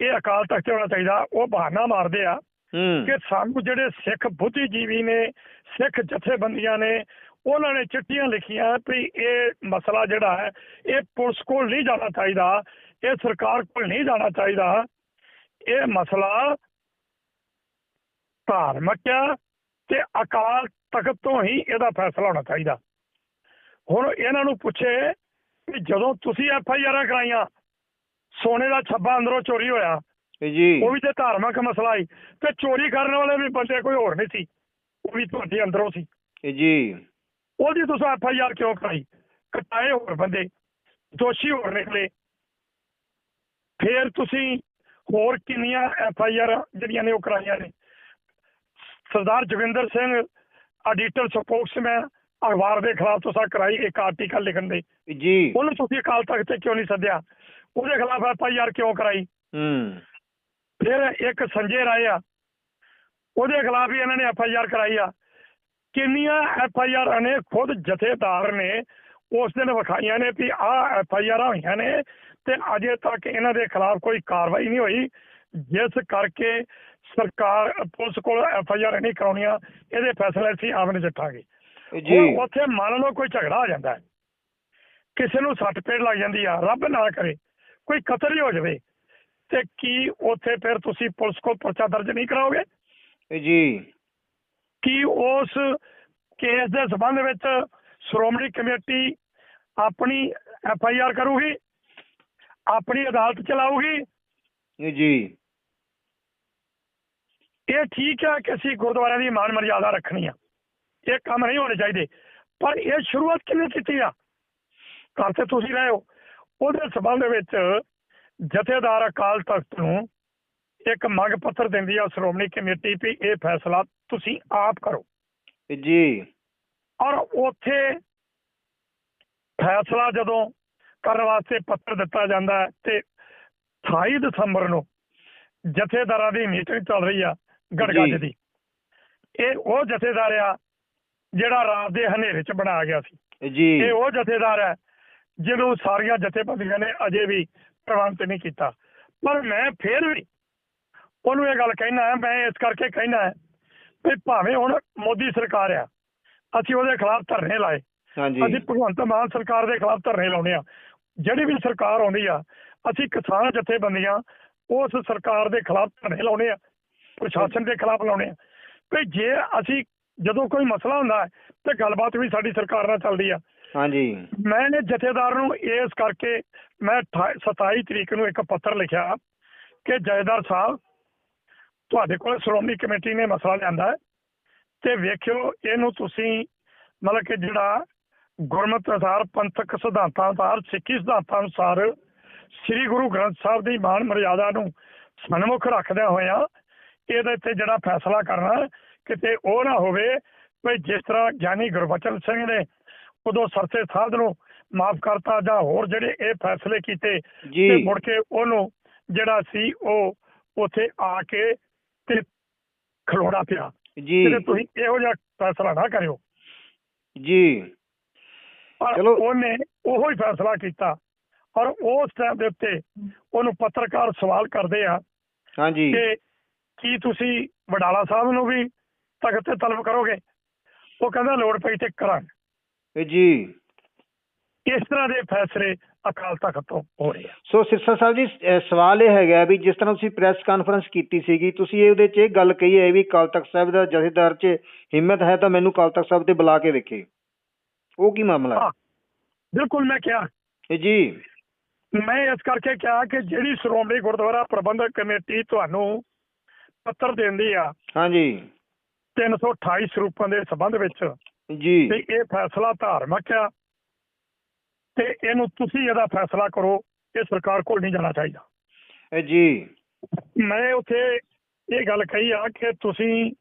ਇਹ ਅਕਾਲ ਤਖਤ ਹੋਣਾ ਚਾਹੀਦਾ ਉਹ ਬਹਾਨਾ ਮਾਰਦੇ ਆ ਕਿ ਸਾਨੂੰ ਜਿਹੜੇ ਸਿੱਖ ਬੁੱਧੀਜੀਵੀ ਨੇ, ਸਿੱਖ ਜਥੇਬੰਦੀਆਂ ਨੇ, ਉਹਨਾਂ ਨੇ ਚਿੱਠੀਆਂ ਲਿਖੀਆਂ ਵੀ ਇਹ ਮਸਲਾ ਜਿਹੜਾ ਹੈ, ਇਹ ਪੁਲਿਸ ਕੋਲ ਨਹੀਂ ਜਾਣਾ ਚਾਹੀਦਾ, ਇਹ ਸਰਕਾਰ ਕੋਲ ਨਹੀਂ ਜਾਣਾ ਚਾਹੀਦਾ। ਇਹ ਮਸਲਾ ਧਾਰਮਿਕ ਆ ਤੇ ਅਕਾਲ ਤਖਤ ਤੋਂ ਹੀ ਇਹਦਾ ਫੈਸਲਾ ਹੋਣਾ ਚਾਹੀਦਾ। ਹੁਣ ਇਹਨਾਂ ਨੂੰ ਪੁੱਛੇ ਵੀ ਜਦੋਂ ਤੁਸੀਂ ਐਫ ਆਈ ਆਰਾਂ ਕਰਾਈਆਂ, ਸੋਨੇ ਦਾ ਛੱਬਾ ਅੰਦਰੋਂ ਚੋਰੀ ਹੋਇਆ ਜੀ। ਉਹ ਵੀ ਤੇ ਧਾਰਮਿਕ ਮਸਲਾ ਹੀ ਤੇ ਚੋਰੀ ਕਰਨ ਵਾਲੇ ਵੀ ਬੰਦੇ ਕੋਈ ਹੋਰ ਨਹੀਂ ਸੀ। ਉਹ ਵੀ ਤੁਹਾਡੇ ਅੰਦਰੋਂ ਸੀ। ਜੀ। ਉਹਦੀ ਤੁਸੀਂ ਐਫ ਆਈ ਆਰ ਕਿਉਂ ਕਰਾਈ? ਕਟਾਏ ਹੋਰ ਬੰਦੇ। ਦੋਸ਼ੀ ਹੋਰ ਨਿਕਲੇ। ਫੇਰ ਤੁਸੀਂ ਹੋਰ ਕਿੰਨੀਆਂ ਐਫ ਆਈ ਆਰ ਜਿਹੜੀਆਂ ਨੇ ਉਹ ਕਰਾਈਆਂ ਨੇ? ਸਰਦਾਰ ਜੋਗਿੰਦਰ ਸਿੰਘ ਆਡੀਟਰ ਸਪੋਕਸਮੈਨ ਅਖਬਾਰ ਦੇ ਖਿਲਾਫ ਤੁਸੀਂ ਕਰਾਈ ਇੱਕ ਆਰਟੀਕਲ ਲਿਖਣ ਦੇ। ਜੀ। ਉਹਨੂੰ ਤੁਸੀਂ ਅਕਾਲ ਤਖਤ ਤੇ ਕਿਉਂ ਨਹੀਂ ਸੱਦਿਆ? ਉਹਦੇ ਖਿਲਾਫ ਐਫ ਆਈ ਆਰ ਕਿਉਂ ਕਰਾਈ? ਹੂੰ। ਫਿਰ ਇੱਕ ਸੰਜੇ ਰਾਏ ਆ ਉਹਦੇ ਖਿਲਾਫ ਵੀ ਇਹਨਾਂ ਨੇ ਐਫ ਆਈ ਆਰ ਕਰਾਈ ਆ। ਕਿੰਨੀਆਂ ਐਫ ਆਈ ਆਰ ਨੇ ਖੁਦ ਜਥੇਦਾਰ ਨੇ ਉਸ ਦਿਨ ਵਿਖਾਈਆਂ ਨੇ ਵੀ ਆਹ ਐਫ ਆਈ ਆਰ ਹੋਈਆਂ ਨੇ ਤੇ ਅਜੇ ਤੱਕ ਇਹਨਾਂ ਦੇ ਖਿਲਾਫ ਕੋਈ ਕਾਰਵਾਈ ਨਹੀਂ ਹੋਈ। ਜਿਸ ਕਰਕੇ ਸਰਕਾਰ ਪੁਲਿਸ ਕੋਲ ਐਫ ਆਈ ਆਰ ਨਹੀਂ ਕਰਾਉਣੀਆਂ ਇਹਦੇ ਫੈਸਲੇ ਅਸੀਂ ਆਪ ਨਜਿੱਠਾਂਗੇ ਜੀ। ਉੱਥੇ ਮੰਨ ਲਓ ਕੋਈ ਝਗੜਾ ਹੋ ਜਾਂਦਾ ਹੈ ਕਿਸੇ ਨੂੰ ਸੱਟ ਪੇੜ ਲੱਗ ਜਾਂਦੀ ਆ ਰੱਬ ਨਾ ਕਰੇ ਕੋਈ ਕਤਲ ਹੀ ਹੋ ਜਾਵੇ ਤੇ ਕੀ ਉੱਥੇ ਫਿਰ ਤੁਸੀਂ ਪੁਲਿਸ ਕੋਲ ਪਰਚਾ ਦਰਜ ਨਹੀਂ ਕਰਾਓਗੇ? ਜੀ। ਕੀ ਉਸ ਕੇਸ ਦੇ ਸਬੰਧ ਵਿੱਚ ਸ਼੍ਰੋਮਣੀ ਕਮੇਟੀ ਆਪਣੀ ਐਫ ਆਈ ਆਰ ਕਰੂਗੀ? ਆਪਣੀ ਅਦਾਲਤ ਚਲਾਊਗੀ? ਜੀ। ਇਹ ਠੀਕ ਹੈ ਕਿ ਅਸੀਂ ਗੁਰਦੁਆਰਿਆਂ ਦੀ ਮਾਨ ਮਰਿਆਦਾ ਰੱਖਣੀ ਆ। ਇਹ ਕੰਮ ਨਹੀਂ ਹੋਣੇ ਚਾਹੀਦੇ। ਪਰ ਇਹ ਸ਼ੁਰੂਆਤ ਕਿਵੇਂ ਕੀਤੀ ਆ? ਘਰ ਤੇ ਤੁਸੀਂ ਰਹੇ ਹੋ। ਉਹਦੇ ਸਬੰਧ ਵਿੱਚ ਜਥੇਦਾਰ ਅਕਾਲ ਤਖਤ ਨੂੰ ਇੱਕ ਮੰਗ ਪੱਤਰ ਦਿੰਦੀ ਆ ਸ਼੍ਰੋਮਣੀ ਕਮੇਟੀ ਵੀ ਇਹ ਫੈਸਲਾ ਤੁਸੀਂ ਆਪ ਕਰੋ। ਜੀ। ਔਰ ਉੱਥੇ ਫੈਸਲਾ ਜਦੋਂ ਕਰਨ ਵਾਸਤੇ ਪੱਤਰ ਦਿੱਤਾ ਜਾਂਦਾ ਤੇ 28 ਦਸੰਬਰ ਨੂੰ ਜਥੇਦਾਰਾਂ ਦੀ ਮੀਟਿੰਗ ਚੱਲ ਰਹੀ ਆ ਗੜਗੱਜ। ਦੀ। ਇਹ ਉਹ ਜਥੇਦਾਰ ਆ ਜਿਹੜਾ ਰਾਤ ਦੇ ਹਨੇਰੇ 'ਚ ਬਣਾ ਗਿਆ ਸੀ। ਜੀ। ਇਹ ਉਹ ਜਥੇਦਾਰ ਹੈ ਜਿਹਨੂੰ ਸਾਰੀਆਂ ਜਥੇਬੰਦੀਆਂ ਨੇ ਅਜੇ ਵੀ ਪ੍ਰਵਾਨਿਤ ਨਹੀਂ ਕੀਤਾ। ਪਰ ਮੈਂ ਫੇਰ ਵੀ ਉਹਨੂੰ ਇਹ ਗੱਲ ਕਹਿਣਾ ਮੈਂ ਇਸ ਕਰਕੇ ਕਹਿਣਾ ਹੈ ਵੀ ਭਾਵੇਂ ਹੁਣ ਮੋਦੀ ਸਰਕਾਰ ਆ ਅਸੀਂ ਉਹਦੇ ਖਿਲਾਫ ਧਰਨੇ ਲਾਏ। ਅਸੀਂ ਭਗਵੰਤ ਮਾਨ ਸਰਕਾਰ ਦੇ ਖਿਲਾਫ ਧਰਨੇ ਲਾਉਣੇ ਆ ਜਿਹੜੀ ਵੀ ਸਰਕਾਰ ਆਉਂਦੀ ਆ ਅਸੀਂ ਕਿਸਾਨ ਜਥੇਬੰਦੀਆਂ ਉਸ ਸਰਕਾਰ ਦੇ ਖਿਲਾਫ ਧਰਨੇ ਲਾਉਣੇ ਆ ਪ੍ਰਸ਼ਾਸਨ ਦੇ ਖਿਲਾਫ ਲਾਉਣੇ ਆ ਵੀ ਜੇ ਅਸੀਂ ਜਦੋਂ ਕੋਈ ਮਸਲਾ ਹੁੰਦਾ ਹੈ ਤੇ ਗੱਲਬਾਤ ਵੀ ਸਾਡੀ ਸਰਕਾਰ ਨਾਲ ਚੱਲਦੀ ਆ। ਹਾਂਜੀ। ਮੈਂ ਇਹ ਜਥੇਦਾਰ ਨੂੰ ਇਸ ਕਰਕੇ ਮੈਂ 27 ਤਰੀਕ ਨੂੰ ਇੱਕ ਪੱਤਰ ਲਿਖਿਆ ਕਿ ਜਥੇਦਾਰ ਸਾਹਿਬ, ਤੁਹਾਡੇ ਕੋਲ ਸ਼੍ਰੋਮਣੀ ਕਮੇਟੀ ਨੇ ਮਸਲਾ ਲਿਆਂਦਾ ਤੇ ਵੇਖਿਓ ਇਹਨੂੰ ਤੁਸੀਂ ਮਤਲਬ ਕਿ ਜਿਹੜਾ ਗੁਰਮਤਿ ਅਨੁਸਾਰ ਪੰਥਕ ਸਿਧਾਂਤਾਂ ਅਨੁਸਾਰ, ਸਿੱਖੀ ਸਿਧਾਂਤਾਂ ਅਨੁਸਾਰ ਸ੍ਰੀ ਗੁਰੂ ਗ੍ਰੰਥ ਸਾਹਿਬ ਦੀ ਮਾਨ ਮਰਿਆਦਾ ਨੂੰ ਸਨਮੁਖ ਰੱਖਦਿਆਂ ਹੋਇਆਂ ਇਹਦੇ ਤੇ ਜਿਹੜਾ ਫੈਸਲਾ ਕਰਨਾ ਕਿਤੇ ਉਹ ਨਾ ਹੋਵੇ ਵੀ ਜਿਸ ਤਰ੍ਹਾਂ ਗਿਆਨੀ ਗੁਰਬਚਨ ਸਿੰਘ ਨੇ ਉਦੋਂ ਸਰਸੇ ਸਾਧ ਨੂੰ ਮਾਫ ਕਰਤਾ ਜਾਂ ਹੋਰ ਜਿਹੜੇ ਇਹ ਫੈਸਲੇ ਕੀਤੇ ਤੇ ਮੁੜ ਕੇ ਉਹਨੂੰ ਜਿਹੜਾ ਸੀ ਉਹ ਉੱਥੇ ਆ ਕੇ ਤੇ ਖਲੋਣਾ ਪਿਆ। ਜੀ। ਤੇ ਤੁਸੀਂ ਇਹੋ ਜਿਹਾ ਫੈਸਲਾ ਨਾ ਕਰਿਓ। ਜੀ। ਚਲੋ। ਉਹਨੇ ਉਹੋ ਹੀ ਫੈਸਲਾ ਕੀਤਾ ਔਰ ਉਸ ਟਾਈਮ ਦੇ ਉੱਤੇ ਉਹਨੂੰ ਪੱਤਰਕਾਰ ਸਵਾਲ ਕਰਦੇ ਆ ਹਾਂਜੀ। ਕਿ ਕੀ ਤੁਸੀਂ ਵਡਾਲਾ ਸਾਹਿਬ ਨੂੰ ਵੀ ਤਖਤ ਤੇ ਤਲਬ ਕਰੋਗੇ? ਉਹ ਕਹਿੰਦਾ ਲੋੜ ਪਈ ਤੇ ਕਰਾਂਗੇ। ਜੀ। ਇਸ ਤਰ੍ਹਾਂ ਦੇ ਫੈਸਲੇ ਅਕਾਲ ਤਖਤ ਤੋਂ ਹੋ ਰਹੇ ਆ? ਸੋ ਸਿਰਸਾ ਸਾਹਿਬ ਜੀ ਸਵਾਲ ਇਹ ਹੈਗਾ ਵੀ ਜਿਸ ਤਰ੍ਹਾਂ ਤੁਸੀਂ ਪ੍ਰੈਸ ਕਾਨਫਰੰਸ ਕੀਤੀ ਸੀਗੀ ਤੁਸੀਂ ਇਹਦੇ 'ਚ ਇਹ ਗੱਲ ਕਹੀ ਹੈ ਵੀ ਅਕਾਲ ਤਖਤ ਸਾਹਿਬ ਦਾ ਜਥੇਦਾਰ 'ਚ ਹਿੰਮਤ ਹੈ ਤਾਂ ਮੈਨੂੰ ਅਕਾਲ ਤਖਤ ਸਾਹਿਬ ਤੇ ਬੁਲਾ ਕੇ ਵੇਖੇ। ਉਹ ਕੀ ਮਾਮਲਾ ਬਿਲਕੁਲ ਮੈਂ ਕਿਹਾ। ਜੀ। ਮੈਂ ਇਸ ਕਰਕੇ ਕਿਹਾ ਕਿ ਜਿਹੜੀ ਸ਼੍ਰੋਮਣੀ ਗੁਰਦੁਆਰਾ ਪ੍ਰਬੰਧਕ ਕਮੇਟੀ ਤੁਹਾਨੂੰ ਪੱਤਰ ਦਿੰਦੀ ਆ ਹਾਂਜੀ 328 ਸਰੂਪਾਂ ਦੇ ਸੰਬੰਧ ਵਿੱਚ ਜੀ। ਤੇ ਇਹ ਫੈਸਲਾ ਧਾਰਮਿਕ ਆ ਤੇ ਇਹਨੂੰ ਤੁਸੀਂ ਇਹਦਾ ਫੈਸਲਾ ਕਰੋ ਇਹ ਸਰਕਾਰ ਕੋਲ ਨਹੀਂ ਜਾਣਾ ਚਾਹੀਦਾ। ਜੀ। ਮੈਂ ਉੱਥੇ ਇਹ ਗੱਲ ਕਹੀ ਆ ਕਿ ਤੁਸੀਂ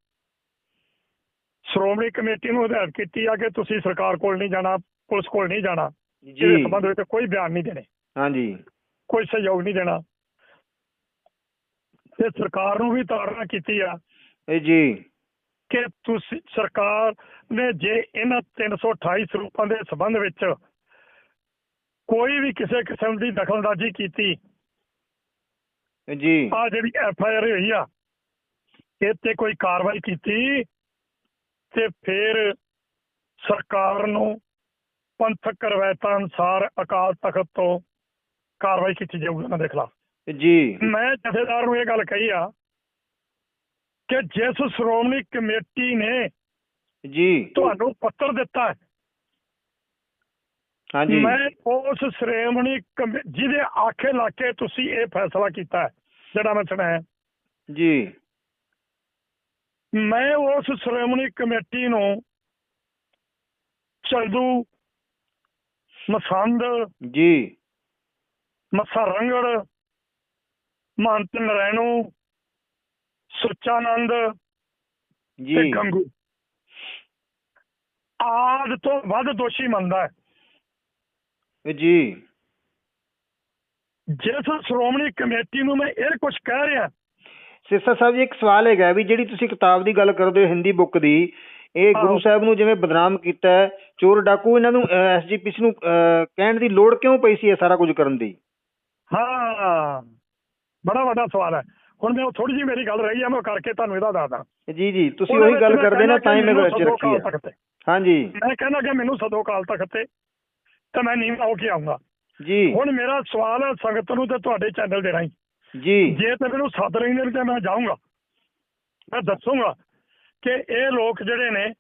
ਸ਼੍ਰੋਮਣੀ ਕਮੇਟੀ ਨੂੰ ਹਦਾਇਤ ਕੀਤੀ ਆ ਕਿ ਤੁਸੀਂ ਸਰਕਾਰ ਕੋਲ ਨਹੀਂ ਜਾਣਾ ਪੁਲਿਸ ਕੋਲ ਨਹੀਂ ਜਾਣਾ। ਜੀ। ਸੰਬੰਧ ਵਿੱਚ ਕੋਈ ਬਿਆਨ ਨਹੀਂ ਦੇਣੇ। ਹਾਂਜੀ ਕੋਈ ਸਹਿਯੋਗ ਨਹੀਂ ਦੇਣਾ। ਤੇ ਸਰਕਾਰ ਨੂੰ ਵੀ ਤਾੜਨਾ ਕੀਤੀ ਆ। ਜੀ। ਕਿ ਤੁਸੀਂ ਸਰਕਾਰ ਨੇ ਜੇ ਇਹਨਾਂ 328 ਸਰੂਪਾਂ ਦੇ ਸੰਬੰਧ ਵਿੱਚ ਕੋਈ ਵੀ ਕਿਸੇ ਕਿਸਮ ਦੀ ਦਖਲਅੰਦਾਜ਼ੀ ਕੀਤੀ ਜੀ। ਆ ਜਿਹੜੀ ਐਫ ਆਈ ਆਰ ਹੋਈ ਆ ਇਹ ਤੇ ਕੋਈ ਕਾਰਵਾਈ ਕੀਤੀ ਤੇ ਫਿਰ ਸਰਕਾਰ ਨੂੰ ਪੰਥਕ ਰਵਾਇਤਾਂ ਅਨੁਸਾਰ ਅਕਾਲ ਤਖਤ ਤੋਂ ਕਾਰਵਾਈ ਕੀਤੀ ਜਾਊਗੀ ਉਹਨਾਂ ਦੇ ਖਿਲਾਫ। ਜੀ। ਮੈਂ ਜਥੇਦਾਰ ਨੂੰ ਇਹ ਗੱਲ ਕਹੀ ਆ ਕਿ ਜਿਸ ਸ਼੍ਰੋਮਣੀ ਕਮੇਟੀ ਨੇ ਜੀ। ਤੁਹਾਨੂੰ ਪੱਤਰ ਦਿੱਤਾ ਹੈ। ਹਾਂਜੀ। ਮੈਂ ਉਸ ਸ਼੍ਰੋਮਣੀ ਜਿਹਦੇ ਆਖੇ ਲਾ ਕੇ ਤੁਸੀਂ ਇਹ ਫੈਸਲਾ ਕੀਤਾ ਹੈ ਜਿਹੜਾ ਮੈਂ ਸੁਣਾਇਆ ਜੀ। ਮੈਂ ਉਸ ਸ਼੍ਰੋਮਣੀ ਕਮੇਟੀ ਨੂੰ ਚੰਦੂ ਮਸੰਦ ਜੀ। ਮੱਸਾ ਰੰਗੜ ਮਹੰਤ ਨਰੈਣੂ ਸੁੱਚਾਨੰਦ ਜੀ। ਗੰਗੂ। ਆਦ ਤੋਂ ਵੱਧ ਦੋਸ਼ੀ ਮੰਨਦਾ ਹੈ। ਜੀ। ਜਿਸ ਸ਼੍ਰੋਮਣੀ ਕਮੇਟੀ ਨੂੰ ਮੈਂ ਇਹ ਕੁਝ ਕਹਿ ਰਿਹਾ ਸਿਰਸਾ ਸਾਹਿਬ ਜੀ ਇੱਕ ਸਵਾਲ ਹੈਗਾ ਵੀ ਜਿਹੜੀ ਤੁਸੀਂ ਕਿਤਾਬ ਦੀ ਗੱਲ ਕਰਦੇ ਹੋ ਹਿੰਦੀ ਬੁੱਕ ਦੀ ਇਹ ਗੁਰੂ। ਸਾਹਿਬ ਨੂੰ ਜਿਵੇਂ ਬਦਨਾਮ ਕੀਤਾ ਹੈ ਚੋਰ ਡਾਕੂ ਇਹਨਾਂ ਨੂੰ ਐਸਜੀਪੀਸੀ ਨੂੰ ਕਹਿਣ ਦੀ ਲੋੜ ਕਿਉਂ ਪਈ ਸੀ ਇਹ ਸਾਰਾ ਕੁਝ ਕਰਨ ਦੀ? ਹਾਂ ਬੜਾ ਵੱਡਾ ਸਵਾਲ ਹੈ। ਹੁਣ ਮੈਂ ਥੋੜੀ ਜਿਹੀ ਮੇਰੀ ਗੱਲ ਰਹੀ ਹੈ ਮੈਂ ਕਰਕੇ ਤੁਹਾਨੂੰ ਇਹਦਾ ਦੱਸਦਾ। ਜੀ ਜੀ ਤੁਸੀਂ ਉਹੀ ਗੱਲ ਕਰਦੇ ਨਾ ਤਾਂ ਹੀ ਕਿ ਮੈਂ ਮੈਨੂੰ ਵਿੱਚ ਰੱਖੀ ਹੈ। ਹਾਂਜੀ। ਮੈਂ ਕਹਿੰਦਾ ਕਿ ਮੈਨੂੰ ਸਦੋ ਕਾਲ ਤਖਤ ਤੇ ਤੇ ਮੈਂ ਨੀਂਦ ਹੋ ਕੇ ਆਉਂਗਾ। ਜੀ। ਹੁਣ ਮੇਰਾ ਸਵਾਲ ਹੈ ਸੰਗਤ ਨੂੰ ਤੇ ਤੁਹਾਡੇ ਚੈਨਲ ਦੇ ਰਾਹੀਂ। ਜੀ। ਜੇ ਤੇ ਮੈਨੂੰ ਸੱਦ ਲੈਂਦੇ ਨੇ ਤੇ ਮੈਂ ਜਾਊਂਗਾ। ਮੈਂ ਦੱਸੂਗਾ ਕਿ ਇਹ ਲੋਕ ਜਿਹੜੇ ਨੇ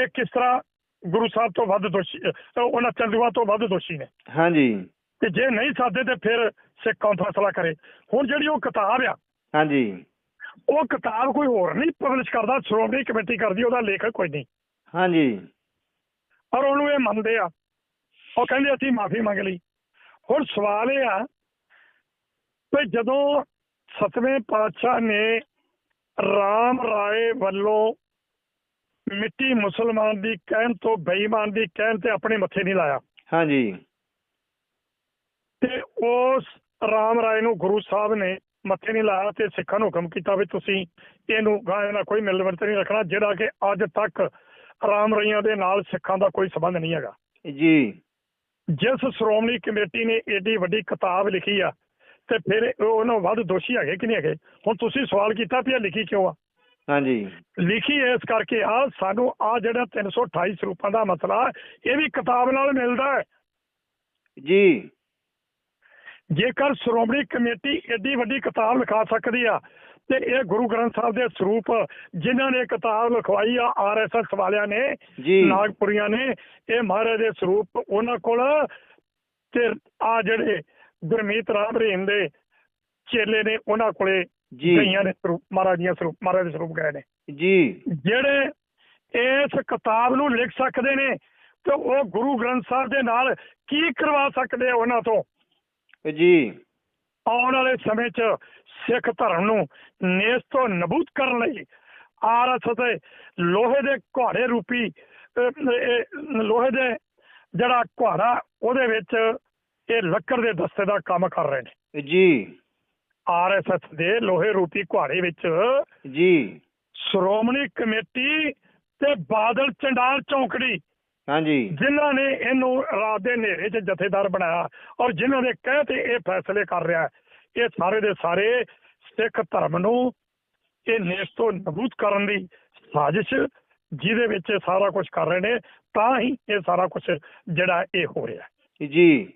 ਇਹ ਕਿਸ ਤਰ੍ਹਾਂ ਗੁਰੂ ਸਾਹਿਬ ਤੋਂ ਵੱਧ ਦੋਸ਼ੀ ਉਹਨਾਂ ਚੰਦੂਆਂ ਤੋਂ ਵੱਧ ਦੋਸ਼ੀ ਨੇ। ਹਾਂਜੀ। ਤੇ ਜੇ ਨਹੀਂ ਸਾਦੇ ਤੇ ਫਿਰ ਸਿੱਖ ਕੌਮ ਫੈਸਲਾ ਕਰੇ? ਹੁਣ ਜਿਹੜੀ ਉਹ ਕਿਤਾਬ ਆ ਹਾਂਜੀ। ਉਹ ਕਿਤਾਬ ਕੋਈ ਹੋਰ ਨਹੀਂ ਪਬਲਿਸ਼ ਕਰਦਾ ਸ਼੍ਰੋਮਣੀ ਕਮੇਟੀ ਕਰਦੀ ਉਹਦਾ ਲੇਖਕ ਕੋਈ ਨਹੀਂ। ਹਾਂਜੀ। ਔਰ ਉਹਨੂੰ ਇਹ ਮੰਨਦੇ ਆ। ਉਹ ਕਹਿੰਦੇ ਅਸੀਂ ਮਾਫੀ ਮੰਗ ਲਈ। ਹੁਣ ਸਵਾਲ ਇਹ ਆ ਕਿ ਜਦੋਂ ਸਤਵੇਂ ਪਾਤਸ਼ਾਹ ਨੇ ਰਾਮ ਰਾਏ ਵੱਲੋਂ ਮਿੱਟੀ ਮੁਸਲਮਾਨ ਦੀ ਕਹਿਣ ਤੋਂ ਬੇਈਮਾਨ ਦੀ ਕਹਿਣ ਤੇ ਆਪਣੇ ਮੱਥੇ ਨਹੀਂ ਲਾਇਆ। ਹਾਂਜੀ। ਤੇ ਉਸ ਰਾਮ ਰਾਏ ਨੂੰ ਗੁਰੂ ਸਾਹਿਬ ਨੇ ਮੱਥੇ ਨਹੀਂ ਲਾਇਆ ਤੇ ਸਿੱਖਾਂ ਨੂੰ ਹੁਕਮ ਕੀਤਾ ਵੀ ਤੁਸੀਂ ਇਹਨੂੰ ਗਾਂ ਨਾਲ ਕੋਈ ਮਿਲ ਵਰਤ ਨਹੀਂ ਰੱਖਣਾ ਜਿਹੜਾ ਕਿ ਅੱਜ ਤੱਕ ਰਾਮ ਰਈਆਂ ਦੇ ਨਾਲ ਸਿੱਖਾਂ ਦਾ ਕੋਈ ਸੰਬੰਧ ਨਹੀਂ ਹੈਗਾ। ਜੀ। ਜਿਸ ਸ਼੍ਰੋਮਣੀ ਕਮੇਟੀ ਨੇ ਏਡੀ ਵੱਡੀ ਕਿਤਾਬ ਲਿਖੀ ਆ ਤੇ ਫਿਰ ਉਹ ਉਹਨਾਂ ਵੱਧ ਦੋਸ਼ੀ ਹੈਗੇ ਕਿ ਨਹੀਂ ਹੈਗੇ? ਹੁਣ ਤੁਸੀਂ ਸਵਾਲ ਕੀਤਾ ਵੀ ਇਹ ਲਿਖੀ ਕਿਉਂ ਆ? ਹਾਂਜੀ। ਲਿਖੀ ਇਸ ਕਰਕੇ ਆ ਸਾਨੂੰ ਆ ਜਿਹੜਾ 328 ਸਰੂਪਾਂ ਦਾ ਮਸਲਾ ਇਹ ਵੀ ਕਿਤਾਬ ਨਾਲ ਮਿਲਦਾ ਹੈ। ਜੀ। ਜੇਕਰ ਸ਼੍ਰੋਮਣੀ ਕਮੇਟੀ ਏਡੀ ਵੱਡੀ ਕਿਤਾਬ ਲਿਖਾ ਸਕਦੀ ਆ ਤੇ ਇਹ ਗੁਰੂ ਗ੍ਰੰਥ ਸਾਹਿਬ ਦੇ ਸਰੂਪ ਜਿਨ੍ਹਾਂ ਨੇ ਕਿਤਾਬ ਲਿਖਵਾਈ ਆ ਆਰਐਸਐਸ ਵਾਲਿਆਂ ਨੇ ਨਾਗਪੁਰੀਆਂ ਨੇ ਇਹ ਮਹਾਰਾਜ ਦੇ ਸਰੂਪ ਉਹਨਾਂ ਕੋਲ ਤੇ ਆ ਜਿਹੜੇ ਗੁਰਮੀਤ ਰਾਮ ਰਹੀਮ ਦੇ ਚੇਲੇ ਨੇ ਉਹਨਾਂ ਕੋਲੇ ਜੀ। ਗਈਆਂ ਨੇ ਸਰੂਪ ਮਹਾਰਾਜ ਦੀਆਂ ਸਰੂਪ ਮਹਾਰਾਜ ਦੇ ਸਰੂਪ ਗਏ ਨੇ। ਜੀ। ਜਿਹੜੇ ਇਸ ਕਿਤਾਬ ਨੂੰ ਲਿਖ ਸਕਦੇ ਨੇ ਤੇ ਉਹ ਗੁਰੂ ਗ੍ਰੰਥ ਸਾਹਿਬ ਦੇ ਨਾਲ ਕੀ ਕਰਵਾ ਸਕਦੇ ਆ ਉਹਨਾਂ ਤੋਂ? ਜੀ। ਆਉਣ ਵਾਲੇ ਸਮੇਂ 'ਚ ਸਿੱਖ ਧਰਮ ਨੂੰ ਨੇਸ ਤੋਂ ਨਬੂਦ ਕਰਨ ਲਈ ਆਰਐਸ ਤੇ ਲੋਹੇ ਦੇ ਘੋੜੇ ਰੂਪੀ ਲੋਹੇ ਦੇ ਜਿਹੜਾ ਘੋੜਾ ਉਹਦੇ ਵਿੱਚ ਇਹ ਲੱਕੜ ਦੇ ਦਸਤੇ ਦਾ ਕੰਮ ਕਰ ਰਹੇ ਨੇ। ਜੀ। ਆਰਐਸਐਸ ਦੇ ਲੋਹੇ ਰੂਪੀ ਘੋੜੇ ਵਿੱਚ ਜੀ। ਸ਼੍ਰੋਮਣੀ ਕਮੇਟੀ ਤੇ ਬਾਦਲ ਚੰਡਾਲ ਚੌਂਕੜੀ ਹਾਂਜੀ ਜਿਨ੍ਹਾਂ ਨੇ ਇਹਨੂੰ ਰਾਤ ਦੇ ਹਨੇਰੇ 'ਚ ਜਥੇਦਾਰ ਬਣਾਇਆ ਔਰ ਜਿਨ੍ਹਾਂ ਦੇ ਕਹਿ ਤੇ ਇਹ ਫੈਸਲੇ ਕਰ ਰਿਹਾ ਇਹ ਸਾਰੇ ਦੇ ਸਾਰੇ ਸਿੱਖ ਧਰਮ ਨੂੰ ਇਹ ਨੇਸ ਤੋਂ ਨਬੂਦ ਕਰਨ ਦੀ ਸਾਜ਼ਿਸ਼ ਜਿਹਦੇ ਵਿੱਚ ਸਾਰਾ ਕੁਝ ਕਰ ਰਹੇ ਨੇ ਤਾਂ ਹੀ ਇਹ ਸਾਰਾ ਕੁਝ ਜਿਹੜਾ ਇਹ ਹੋ ਰਿਹਾ। ਜੀ।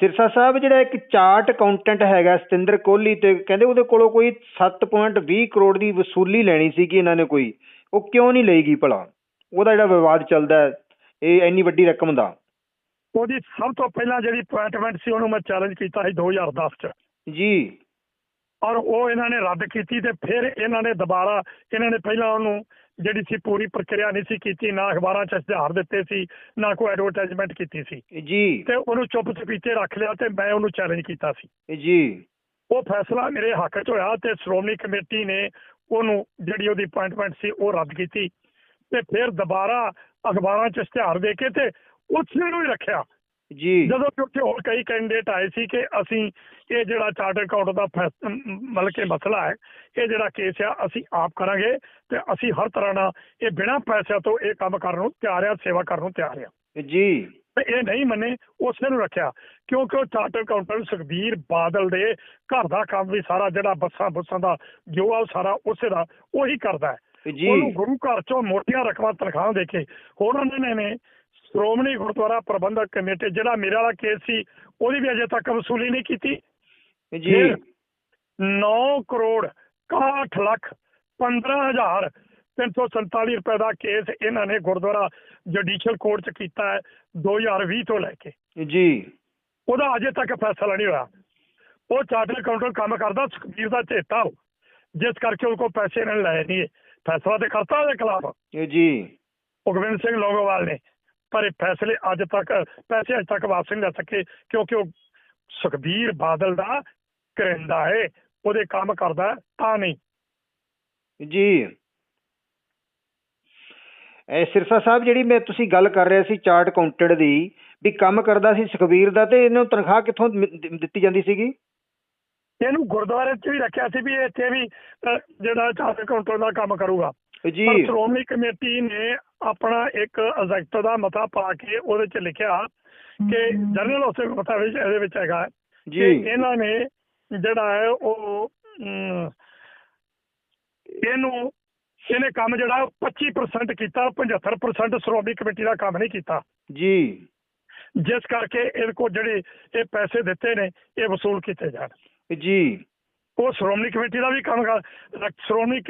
ਸਿਰਸਾ ਸਾਹਿਬ ਜਿਹੜਾ ਇੱਕ ਚਾਰਟ ਅਕਾਊਂਟੈਂਟ ਹੈਗਾ ਸਤਿੰਦਰ ਕੋਹਲੀ ਤੇ ਕਹਿੰਦੇ ਉਹਦੇ ਕੋਲੋਂ ਕੋਈ 7.20 ਕਰੋੜ ਦੀ ਵਸੂਲੀ ਲੈਣੀ ਸੀ ਕਿ ਇਹਨਾਂ ਨੇ ਕੋਈ ਉਹ ਕਿਉਂ ਨਹੀਂ ਲਈਗੀ ਭਲਾ ਉਹਦਾ ਜਿਹੜਾ ਵਿਵਾਦ ਚੱਲਦਾ ਹੈ ਇਹ ਇੰਨੀ ਵੱਡੀ ਰਕਮ ਦਾ। ਉਹਦੀ ਸਭ ਤੋਂ ਪਹਿਲਾਂ ਜਿਹੜੀ ਅਪਾਇੰਟਮੈਂਟ ਸੀ ਉਹਨੂੰ ਮੈਂ ਚੈਲੰਜ ਕੀਤਾ ਸੀ 2010 'ਚ। ਜੀ। ਔਰ ਉਹ ਇਹਨਾਂ ਨੇ ਰੱਦ ਕੀਤੀ ਤੇ ਫਿਰ ਇਹਨਾਂ ਨੇ ਦੁਬਾਰਾ ਇਹਨਾਂ ਨੇ ਪਹਿਲਾਂ ਉਹਨੂੰ ਜਿਹੜੀ ਸੀ ਪੂਰੀ ਪ੍ਰਕਿਰਿਆ ਨਹੀਂ ਸੀ ਕੀਤੀ ਨਾ ਅਖਬਾਰਾਂ 'ਚ ਇਸ਼ਤਿਹਾਰ ਦਿੱਤੇ ਸੀ ਨਾ ਕੋਈ ਐਡਵਰਟਾਈਜ਼ਮੈਂਟ ਕੀਤੀ ਸੀ। ਜੀ। ਤੇ ਉਹਨੂੰ ਚੁੱਪ ਚਪੀਤੇ ਰੱਖ ਲਿਆ ਤੇ ਮੈਂ ਉਹਨੂੰ ਚੈਲੰਜ ਕੀਤਾ ਸੀ। ਜੀ। ਉਹ ਫੈਸਲਾ ਮੇਰੇ ਹੱਕ 'ਚ ਹੋਇਆ ਤੇ ਸ਼੍ਰੋਮਣੀ ਕਮੇਟੀ ਨੇ ਉਹਨੂੰ ਜਿਹੜੀ ਉਹਦੀ ਅਪਾਇੰਟਮੈਂਟ ਸੀ ਉਹ ਰੱਦ ਕੀਤੀ। ਤੇ ਫਿਰ ਦੁਬਾਰਾ ਅਖਬਾਰਾਂ 'ਚ ਇਸ਼ਤਿਹਾਰ ਦੇ ਕੇ ਤੇ ਉਸ ਨੂੰ ਹੀ ਰੱਖਿਆ। ਜੀ। ਜਦੋਂ ਕਿ ਉੱਥੇ ਹੋਰ ਕਈ ਕੈਂਡੀਡੇਟ ਆਏ ਸੀ ਕਿ ਅਸੀਂ ਇਹ ਜਿਹੜਾ ਚਾਰਟਰ ਅਕਾਊਂਟ ਦਾ ਮਤਲਬ ਕਿ ਮਸਲਾ ਹੈ ਇਹ ਜਿਹੜਾ ਕੇਸ ਆ ਅਸੀਂ ਆਪ ਕਰਾਂਗੇ ਤੇ ਅਸੀਂ ਹਰ ਤਰ੍ਹਾਂ ਨਾਲ ਇਹ ਬਿਨਾਂ ਪੈਸਿਆਂ ਤੋਂ ਇਹ ਕੰਮ ਕਰਨ ਨੂੰ ਤਿਆਰ ਆ ਸੇਵਾ ਕਰਨ ਨੂੰ ਤਿਆਰ ਆ। ਜੀ। ਇਹ ਨਹੀਂ ਮੰਨੇ ਉਸੇ ਨੂੰ ਰੱਖਿਆ। ਕਿਉਂਕਿ ਉਹ ਚਾਰਟਰ ਅਕਾਊਂਟੈਂਟ ਸੁਖਬੀਰ ਬਾਦਲ ਦੇ ਘਰ ਦਾ ਕੰਮ ਵੀ ਸਾਰਾ ਜਿਹੜਾ ਬੱਸਾਂ ਬੁੱਸਾਂ ਦਾ ਜੋ ਆ ਸਾਰਾ ਉਸੇ ਦਾ ਉਹੀ ਕਰਦਾ ਹੈ। ਜੀ। ਉਹਨੂੰ ਗੁਰੂ ਘਰ ਚੋਂ ਮੋਟੀਆਂ ਰਕਮਾਂ ਤਨਖਾਹਾਂ ਦੇ ਕੇ ਹੁਣ ਉਹਨਾਂ ਨੇ ਸ਼੍ਰੋਮਣੀ ਗੁਰਦੁਆਰਾ ਪ੍ਰਬੰਧਕ ਕਮੇਟੀ ਜਿਹੜਾ ਮੇਰੇ ਵਾਲਾ ਕੇਸ ਸੀ ਉਹਦੀ ਵੀ ਅਜੇ ਤੱਕ ਵਸੂਲੀ ਨਹੀਂ ਕੀਤੀ। ਜੀ। 9 ਕਰੋੜ 61 ਲੱਖ 15000 347 ਰੁਪਏ ਦਾ ਕੇਸ ਇਹਨਾਂ ਨੇ ਗੁਰਦੁਆਰਾ ਜੁਡੀਸ਼ੀਅਲ ਕੋਰਟ ਚ ਕੀਤਾ ਹੈ 2020 ਤੋਂ ਲੈ ਕੇ। ਜੀ। ਉਹਦਾ ਅਜੇ ਤੱਕ ਫੈਸਲਾ ਨਹੀਂ ਹੋਇਆ। ਉਹ ਚਾਰਟਰ ਅਕਾਊਂਟੈਂਟ ਕੰਮ ਕਰਦਾ ਸੁਖਬੀਰ ਦਾ ਚੇਤਾ ਜਿਸ ਕਰਕੇ ਉਹ ਕੋ ਪੈਸੇ ਇਹਨਾਂ ਨੇ ਲਏ ਨਹੀਂ। ਫੈਸਲਾ ਤੇ ਕਰਤਾ ਉਹਦੇ ਖਿਲਾਫ। ਜੀ ਭਗਵਿੰਦਰ ਸਿੰਘ ਲੋਗੋਵਾਲ ਨੇ ਪਰ ਇਹ ਫੈਸਲੇ ਅੱਜ ਤੱਕ ਪੈਸੇ ਅੱਜ ਤੱਕ ਵਾਪਸ ਨਹੀਂ ਲੈ ਸਕੇ ਕਿਉਂਕਿ ਉਹ ਸੁਖਬੀਰ ਬਾਦਲ ਦਾ ਕਰਿੰਦਾ ਹੈ ਉਹਦੇ ਕੰਮ ਕਰਦਾ ਤਾਂ ਨਹੀਂ। ਜੀ। ਇਹ ਸਿਰਸਾ ਸਾਹਿਬ ਜਿਹੜੀ ਮੈਂ ਤੁਸੀਂ ਗੱਲ ਕਰ ਰਹੇ ਸੀ ਚਾਰਟ ਅਕਾਊਂਟੈਂਟ ਦੀ ਵੀ ਕੰਮ ਕਰਦਾ ਸੀ ਸੁਖਬੀਰ ਦਾ ਤੇ ਇਹਨੂੰ ਤਨਖਾਹ ਕਿੱਥੋਂ ਦਿੱਤੀ ਜਾਂਦੀ ਸੀਗੀ? ਇਹਨੂੰ ਗੁਰਦੁਆਰੇ 'ਚ ਵੀ ਰੱਖਿਆ ਸੀ ਵੀ ਇੱਥੇ ਵੀ ਅਹ, ਜਿਹੜਾ ਚਾਰਟ ਕਾਊਂਟਰ ਦਾ ਕੰਮ ਕਰੂਗਾ। ਜੀ। ਪਰ ਸ਼੍ਰੋਮਣੀ ਕਮੇਟੀ ਨੇ ਆਪਣਾ ਇੱਕ ਐਗਜ਼ੈਕਟ ਦਾ ਮਤਾ ਪਾ ਕੇ ਉਹਦੇ 'ਚ ਲਿਖਿਆ ਕਿ ਜਨਰਲ ਉਸ ਮਤਾ ਵਿੱਚ ਇਹਦੇ ਵਿੱਚ ਹੈਗਾ ਜੀ। ਇਹਨਾਂ ਨੇ ਜਿਹੜਾ ਹੈ ਉਹ ਅਮ, ਇਹਨੂੰ ਇਹਨੇ ਕੰਮ ਜਿਹੜਾ 25% ਕੀਤਾ 75% ਸ਼੍ਰੋਮਣੀ ਕਮੇਟੀ ਦਾ ਕੰਮ ਨਹੀਂ ਕੀਤਾ। ਜੀ। ਜਿਸ ਕਰਕੇ ਇਹਦੇ ਕੋਲ ਜਿਹੜੇ ਇਹ ਪੈਸੇ ਦਿੱਤੇ ਨੇ ਇਹ ਵਸੂਲ ਕੀਤੇ ਜਾਣ। ਜੀ। ਉਹ ਸ਼੍ਰੋਮਣੀ ਕਮੇਟੀ ਦਾ ਵੀ ਕੰਮ ਕਰ ਸ਼੍ਰੋਮਣੀ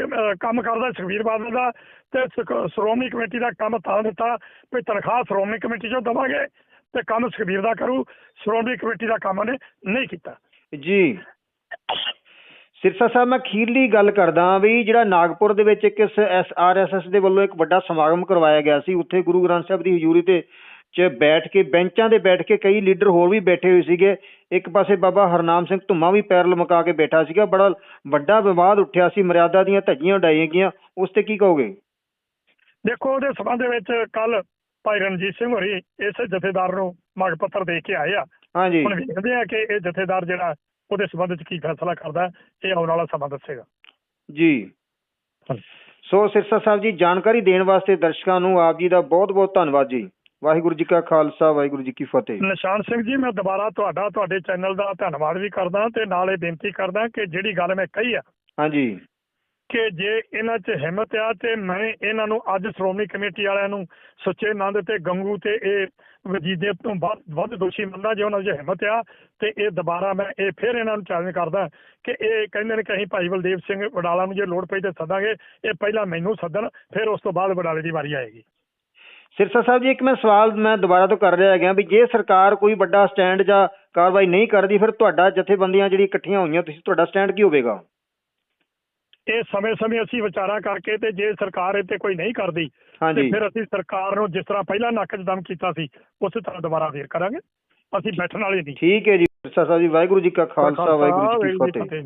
ਕੰਮ ਕਰਦਾ ਸੁਖਬੀਰ ਬਾਦਲ ਦਾ ਤੇ ਸ਼੍ਰੋਮਣੀ ਕਮੇਟੀ ਦਾ ਕੰਮ ਤਾਂ ਦਿੱਤਾ ਵੀ ਤਨਖਾਹ ਸ਼੍ਰੋਮਣੀ ਕਮੇਟੀ ਚੋਂ ਦਵਾਂਗੇ ਤੇ ਕੰਮ ਸੁਖਬੀਰ ਦਾ ਕਰੂ ਸ਼੍ਰੋਮਣੀ ਕਮੇਟੀ ਦਾ ਕੰਮ ਨੇ ਨਹੀਂ ਕੀਤਾ। ਜੀ। ਸਿਰਸਾ ਸਾਹਿਬ ਮੈਂ ਅਖੀਰਲੀ ਗੱਲ ਕਰਦਾ ਵੀ ਜਿਹੜਾ ਨਾਗਪੁਰ ਦੇ ਵਿੱਚ ਇੱਕ ਐਸ ਆਰ ਐਸ ਐਸ ਦੇ ਵੱਲੋਂ ਇੱਕ ਵੱਡਾ ਸਮਾਗਮ ਕਰਵਾਇਆ ਗਿਆ ਸੀ ਉੱਥੇ ਗੁਰੂ ਗ੍ਰੰਥ ਸਾਹਿਬ ਦੀ ਹਜ਼ੂਰੀ ਤੇ ਚ ਬੈਠ ਕੇ ਬੈਂਚਾਂ ਤੇ ਬੈਠ ਕੇ ਕਈ ਲੀਡਰ ਹੋਰ ਵੀ ਬੈਠੇ ਹੋਏ ਸੀਗੇ। ਇੱਕ ਪਾਸੇ ਬਾਬਾ ਹਰਨਾਮ ਸਿੰਘ ਧੁੰਮਾ ਵੀ ਪੈਰ ਲਮਕਾ ਕੇ ਬੈਠਾ ਸੀਗਾ। ਬੜਾ ਵੱਡਾ ਵਿਵਾਦ ਉੱਠਿਆ ਸੀ ਮਰਿਆਦਾ ਦੀਆਂ ਧੱਜੀਆਂ ਉਡਾਈਆਂ ਗਈਆਂ। ਉਸ ਤੇ ਕੀ ਕਹੋਗੇ? ਦੇਖੋ ਉਹਦੇ ਸਬੰਧ ਵਿੱਚ ਕੱਲ ਭਾਈ ਰਣਜੀਤ ਸਿੰਘ ਹੋਰੀ ਇਸ ਜਥੇਦਾਰ ਨੂੰ ਮੰਗ ਪੱਤਰ ਦੇ ਕੇ ਆਏ ਆ। ਹਾਂਜੀ। ਹੁਣ ਵੇਖਦੇ ਆ ਕਿ ਇਹ ਜਥੇਦਾਰ ਜਿਹੜਾ ਉਹਦੇ ਸਬੰਧ ਵਿੱਚ ਕੀ ਫੈਸਲਾ ਕਰਦਾ ਇਹ ਆਉਣ ਵਾਲਾ ਸਮਾਂ ਦੱਸੇਗਾ। ਜੀ। ਸੋ ਸਿਰਸਾ ਸਾਹਿਬ ਜੀ ਜਾਣਕਾਰੀ ਦੇਣ ਵਾਸਤੇ ਦਰਸ਼ਕਾਂ ਨੂੰ ਆਪ ਜੀ ਦਾ ਬਹੁਤ ਬਹੁਤ ਧੰਨਵਾਦ ਜੀ। ਵਾਹਿਗੁਰੂ ਜੀ ਕਾ ਖਾਲਸਾ ਵਾਹਿਗੁਰੂ ਜੀ ਕੀ ਫਤਿਹ। ਨਿਸ਼ਾਨ ਸਿੰਘ ਜੀ ਮੈਂ ਦੁਬਾਰਾ ਤੁਹਾਡਾ ਤੁਹਾਡੇ ਚੈਨਲ ਦਾ ਧੰਨਵਾਦ ਵੀ ਕਰਦਾ ਤੇ ਨਾਲ ਇਹ ਬੇਨਤੀ ਕਰਦਾ ਕਿ ਜਿਹੜੀ ਗੱਲ ਮੈਂ ਕਹੀ ਆ ਹਾਂਜੀ। ਕਿ ਜੇ ਇਹਨਾਂ 'ਚ ਹਿੰਮਤ ਆ ਤੇ ਮੈਂ ਇਹਨਾਂ ਨੂੰ ਅੱਜ ਸ਼੍ਰੋਮਣੀ ਕਮੇਟੀ ਵਾਲਿਆਂ ਨੂੰ ਸੁੱਚੇ ਨੰਦ ਤੇ ਗੰਗੂ ਤੇ ਇਹ ਵਜੀਦੇ ਤੋਂ ਵੱਧ ਵੱਧ ਦੋਸ਼ੀ ਮੰਨਦਾ ਜੇ ਉਹਨਾਂ 'ਚ ਹਿੰਮਤ ਆ ਤੇ ਇਹ ਦੁਬਾਰਾ ਮੈਂ ਇਹ ਫਿਰ ਇਹਨਾਂ ਨੂੰ ਚੈਲੰਜ ਕਰਦਾ ਕਿ ਇਹ ਕਹਿੰਦੇ ਨੇ ਕਿ ਅਸੀਂ ਭਾਈ ਬਲਦੇਵ ਸਿੰਘ ਵਡਾਲਾ ਨੂੰ ਜੇ ਲੋੜ ਪਈ ਤੇ ਸੱਦਾਂਗੇ ਇਹ ਪਹਿਲਾਂ ਮੈਨੂੰ ਸੱਦਣ ਫਿਰ ਉਸ ਤੋਂ ਬਾਅਦ ਵਡਾਲੇ ਦੀ ਵਾਰੀ ਆਏਗੀ। ਸਿਰਸਾ ਸਾਹਿਬ ਜੀ ਇੱਕ ਮੈਂ ਸਵਾਲ ਮੈਂ ਦੁਬਾਰਾ ਤੋਂ ਕਰ ਰਿਹਾ ਹੈਗਾ ਵੀ ਜੇ ਸਰਕਾਰ ਕੋਈ ਵੱਡਾ ਸਟੈਂਡ ਜਾਂ ਕਾਰਵਾਈ ਨਹੀਂ ਕਰਦੀ ਫਿਰ ਤੁਹਾਡਾ ਜਥੇਬੰਦੀਆਂ ਜਿਹੜੀ ਇਕੱਠੀਆਂ ਹੋਈਆਂ ਤੁਸੀਂ ਤੁਹਾਡਾ ਸਟੈਂਡ ਕੀ ਹੋਵੇਗਾ? ਇਹ ਸਮੇਂ-ਸਮੇਂ ਅਸੀਂ ਵਿਚਾਰਾ ਕਰਕੇ ਤੇ ਜੇ ਸਰਕਾਰ ਇਹ ਤੇ ਕੋਈ ਨਹੀਂ ਕਰਦੀ ਤੇ ਫਿਰ ਅਸੀਂ ਸਰਕਾਰ ਨੂੰ ਜਿਸ ਤਰ੍ਹਾਂ ਪਹਿਲਾਂ ਨੱਕ 'ਚ ਦਮ ਕੀਤਾ ਸੀ ਉਸੇ ਤਰ੍ਹਾਂ ਦੁਬਾਰਾ ਫੇਰ ਕਰਾਂਗੇ। ਅਸੀਂ ਬੈਠਣ ਵਾਲੇ ਨਹੀਂ। ਠੀਕ ਹੈ ਜੀ ਸਿਰਸਾ ਸਾਹਿਬ ਜੀ ਵਾਹਿਗੁਰੂ ਜੀ ਕਾ ਖਾਲਸਾ ਵਾਹਿਗੁਰੂ ਜੀ ਕੀ ਫਤਿਹ।